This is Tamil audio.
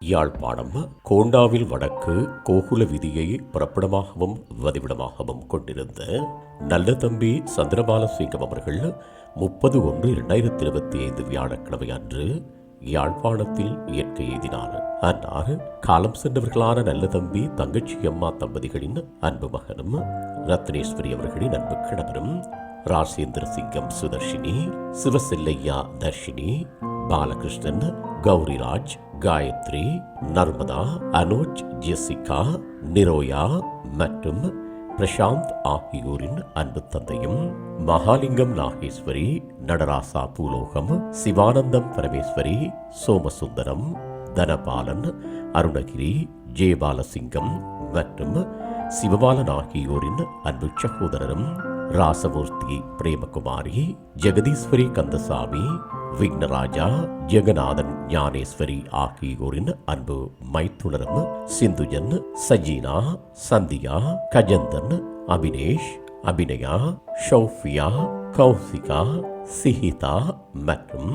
யாழ்ப்பாணம் கோண்டாவில் வடக்கு கோகுல விதியை புறப்படமாகவும் வதிவிடமாகவும் கொண்டிருந்த நல்ல தம்பி சந்திரபாலசிங்கம் அவர்கள் முப்பது ஒன்று இரண்டாயிரத்தி இருபத்தி ஐந்து வியாழக்கிழமை அன்று யாழ்ப்பாணத்தில் இயற்கை எய்தினார் அன்னார் காலம் சென்றவர்களான நல்ல தம்பி தங்கச்சி அம்மா தம்பதிகளின் அன்பு மகனும் ரத்னேஸ்வரி அவர்களின் அன்பு கணவரும் ராசேந்திர சிங்கம் சுதர்ஷினி சிவசெல்லையா தர்ஷினி பாலகிருஷ்ணன் கௌரிராஜ் காயத்ரி நர்மதா அனோஜ் ஜெசிகா நிரோயா மற்றும் பிரசாந்த் ஆகியோரின் அன்பு தந்தையும் மகாலிங்கம் நாகேஸ்வரி நடராசா பூலோகம் சிவானந்தம் பரமேஸ்வரி சோமசுந்தரம் தனபாலன் அருணகிரி ஜெயபாலசிங்கம் மற்றும் சிவபாலன் ஆகியோரின் அன்பு சகோதரரும் ராசமூர்த்தி பிரேமகுமாரி ஜெகதீஸ்வரி கந்தசாமி விக்னராஜா ஜெகநாதன் ஞானேஸ்வரி ஆகியோரின் அன்பு மைத்துனரும் சிந்துஜன் சஜீனா சந்தியா கஜந்தன் அபினேஷ் அபிநயா ஷௌஃபியா கௌசிகா சிஹிதா மற்றும்